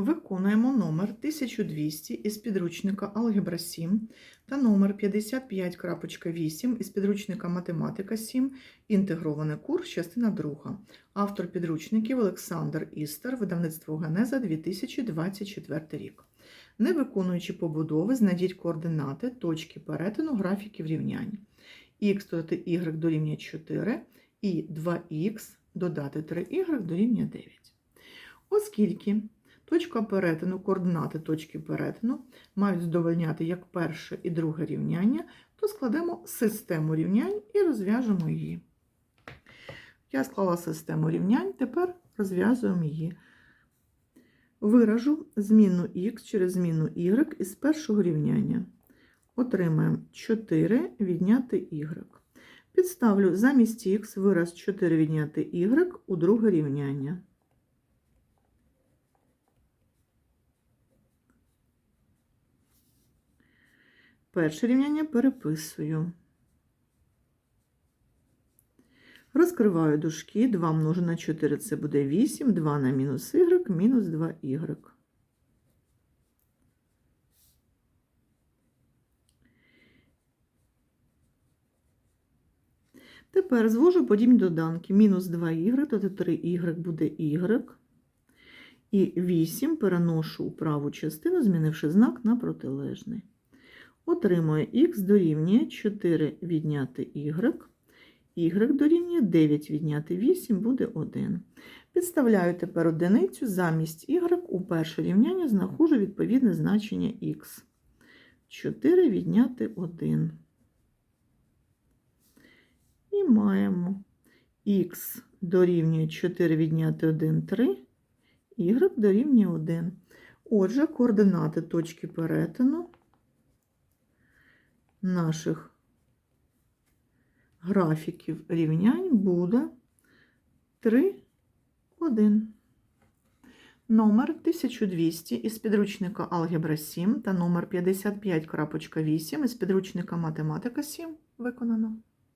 Виконуємо номер 1200 із підручника Алгебра 7 та номер 55.8 із підручника Математика 7, інтегрований курс, частина 2. Автор підручників Олександр Істер, видавництво Генеза 2024 рік. Не виконуючи побудови, знайдіть координати точки перетину графіків рівнянь. х додати y дорівнює 4 і 2х додати 3y дорівнює 9. Оскільки точка перетину, координати точки перетину мають здовольняти як перше і друге рівняння, то складемо систему рівнянь і розв'яжемо її. Я склала систему рівнянь, тепер розв'язуємо її. Виражу зміну х через зміну y із першого рівняння. Отримаємо 4 відняти y. Підставлю замість х вираз 4 відняти y у друге рівняння. Перше рівняння переписую. Розкриваю дужки. 2 множу на 4 це буде 8, 2 на мінус y, мінус 2y. Тепер звожу подібні доданки. Мінус 2y, то 3y буде y. І 8 переношу у праву частину, змінивши знак на протилежний. Отримує х дорівнює 4 відняти y. y дорівнює 9 відняти 8 буде 1. Підставляю тепер одиницю замість y у перше рівняння знаходжу відповідне значення х. 4 відняти 1. І маємо х дорівнює 4 відняти 1 3, y дорівнює 1. Отже, координати точки перетину наших графіків рівнянь буде 3, 1. Номер 1200 із підручника Алгебра 7 та номер 55.8 із підручника Математика 7 виконано.